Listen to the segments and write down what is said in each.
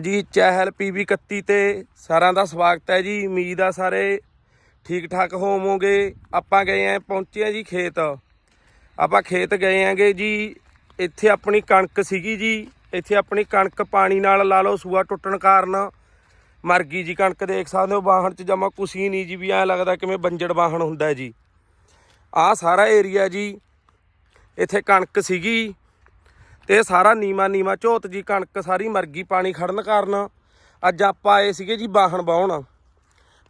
ਜੀ, ਚਹਿਲ ਪੀਵੀ 31 ਤੇ ਸਾਰਿਆਂ ਦਾ ਸਵਾਗਤ ਹੈ ਜੀ। ਉਮੀਦ ਆ ਸਾਰੇ ਠੀਕ ਠਾਕ ਹੋਵੋਗੇ। ਆਪਾਂ ਗਏ ਆਂ, ਪਹੁੰਚੇ ਆ ਜੀ ਖੇਤ। ਆਪਾਂ ਖੇਤ ਗਏ ਆਂਗੇ ਜੀ। ਇੱਥੇ ਆਪਣੀ ਕਣਕ ਸੀਗੀ ਜੀ। ਇੱਥੇ ਆਪਣੀ ਕਣਕ ਪਾਣੀ ਨਾਲ ਲਾ ਲਓ, ਸੂਆ ਟੁੱਟਣ ਕਾਰਨ ਮਰ ਗਈ ਜੀ ਕਣਕ, ਦੇਖ ਸਕਦੇ ਹੋ। ਵਾਹਣ ਚ ਜਮਾ ਕੁਸੀ ਨਹੀਂ ਜੀ, ਵੀ ਐ ਲੱਗਦਾ ਕਿਵੇਂ ਬੰਜੜ ਵਾਹਣ ਹੁੰਦਾ ਜੀ। ਆਹ ਸਾਰਾ ਏਰੀਆ ਜੀ। ਇੱਥੇ ਕਣਕ ਸੀਗੀ। ਤੇ ਸਾਰਾ ਨੀਮਾ ਨੀਮਾ ਝੋਤ ਜੀ ਕਣਕ ਸਾਰੀ ਮਰ ਗਈ ਪਾਣੀ ਖੜਨ ਕਾਰਨ। ਅੱਜ ਆਪਾਂ ਆਏ ਸੀਗੇ ਜੀ ਬਾਹਣ ਬਾਉਣ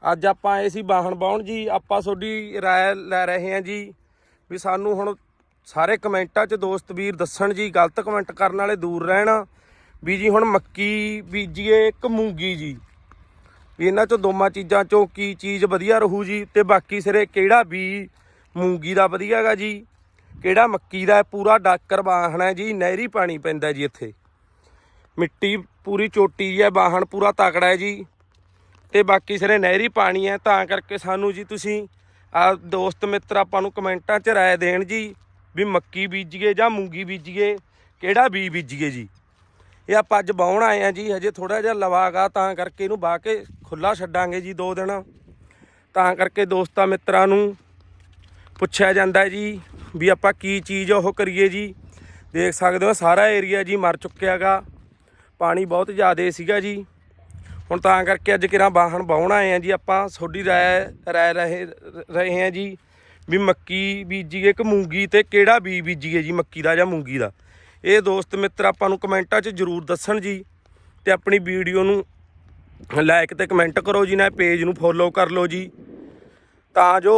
ਅੱਜ ਆਪਾਂ ਆਏ ਸੀ ਬਾਹਣ ਬਾਉਣ ਜੀ, ਆਪਾਂ ਤੁਹਾਡੀ ਰਾਏ ਲੈ ਰਹੇ ਹਾਂ ਜੀ ਵੀ ਸਾਨੂੰ ਹੁਣ ਸਾਰੇ ਕਮੈਂਟਾਂ 'ਚ ਦੋਸਤ ਵੀਰ ਦੱਸਣ ਜੀ, ਗਲਤ ਕਮੈਂਟ ਕਰਨ ਵਾਲੇ ਦੂਰ ਰਹਿਣ। ਵੀ ਜੀ ਹੁਣ ਮੱਕੀ ਬੀਜੀਏ ਇੱਕ ਮੂੰਗੀ ਜੀ। ਵੀ ਇਹਨਾਂ 'ਚੋਂ ਦੋਵਾਂ ਚੀਜ਼ਾਂ 'ਚੋਂ ਕੀ ਚੀਜ਼ ਵਧੀਆ ਰਹੂ ਜੀ ਤੇ ਬਾਕੀ ਸਿਰੇ ਕਿਹੜਾ ਬੀ ਮੂੰਗੀ ਦਾ ਵਧੀਆ ਹੈਗਾ ਜੀ। ਕਿਹੜਾ ਮੱਕੀ ਦਾ ਪੂਰਾ ਡਾਕਰ ਬਾਹਣ ਹੈ ਜੀ, ਨਹਿਰੀ ਪਾਣੀ ਪੈਂਦਾ ਜੀ ਇੱਥੇ। ਮਿੱਟੀ ਪੂਰੀ ਚੋਟੀ ਹੈ ਬਾਹਣ ਪੂਰਾ ਤਕੜਾ ਹੈ ਜੀ। ਤੇ ਬਾਕੀ ਸਿਰੇ ਨਹਿਰੀ ਪਾਣੀ ਹੈ, ਤਾਂ ਕਰਕੇ ਸਾਨੂੰ ਜੀ ਤੁਸੀਂ ਆ ਦੋਸਤ ਮਿੱਤਰ ਆਪਾਂ ਨੂੰ ਕਮੈਂਟਾਂ 'ਚ ਰਾਏ ਦੇਣ ਜੀ, ਵੀ ਮੱਕੀ ਬੀਜੀਏ ਜਾਂ ਮੂੰਗੀ ਬੀਜੀਏ ਕਿਹੜਾ ਬੀ ਬੀਜੀਏ ਜੀ। ਇਹ ਆਪਾਂ ਅੱਜ ਬਾਉਣ ਆਏ ਆ ਜੀ, ਹਜੇ ਥੋੜਾ ਜਿਹਾ ਲਵਾਗਾ ਤਾਂ ਕਰਕੇ ਇਹਨੂੰ ਬਾਹ ਕੇ ਖੁੱਲਾ ਛੱਡਾਂਗੇ ਜੀ ਦੋ ਦਿਨ। ਤਾਂ ਕਰਕੇ ਦੋਸਤਾਂ ਮਿੱਤਰਾਂ ਨੂੰ ਪੁੱਛਿਆ ਜਾਂਦਾ ਜੀ ਵੀ ਆਪਾਂ ਕੀ ਚੀਜ਼ ਉਹ ਕਰੀਏ ਜੀ। ਦੇਖ ਸਕਦੇ ਹੋ ਸਾਰਾ ਏਰੀਆ ਜੀ ਮਰ ਚੁੱਕਿਆਗਾ ਪਾਣੀ ਬਹੁਤ ਜ਼ਿਆਦਾ ਸੀਗਾ ਜੀ। ਹੁਣ ਤਾਂ ਕਰਕੇ ਅੱਜ ਕਿਰਾਂ ਬਾਹਣ ਬਾਉਣ ਆਏ ਆ ਜੀ ਆਪਾਂ। ਤੁਹਾਡੀ ਰਾਏ ਰਾਏ ਰਹੇ ਰਹੇ ਆ ਜੀ। ਵੀ ਮੱਕੀ ਬੀਜੀਏ ਕਿ ਮੂੰਗੀ ਤੇ ਕਿਹੜਾ ਬੀ ਬੀਜੀਏ ਜੀ, ਮੱਕੀ ਦਾ ਜਾਂ ਮੂੰਗੀ ਦਾ। ਇਹ ਦੋਸਤ ਮਿੱਤਰ ਆਪਾਂ ਨੂੰ ਕਮੈਂਟਾਂ 'ਚ ਜਰੂਰ ਦੱਸਣ ਜੀ। ਤੇ ਆਪਣੀ ਵੀਡੀਓ ਨੂੰ ਲਾਈਕ ਤੇ ਕਮੈਂਟ ਕਰੋ ਜੀ, ਨਾ ਪੇਜ ਨੂੰ ਫੋਲੋ ਕਰ ਲਓ ਜੀ। ਤਾਂ ਜੋ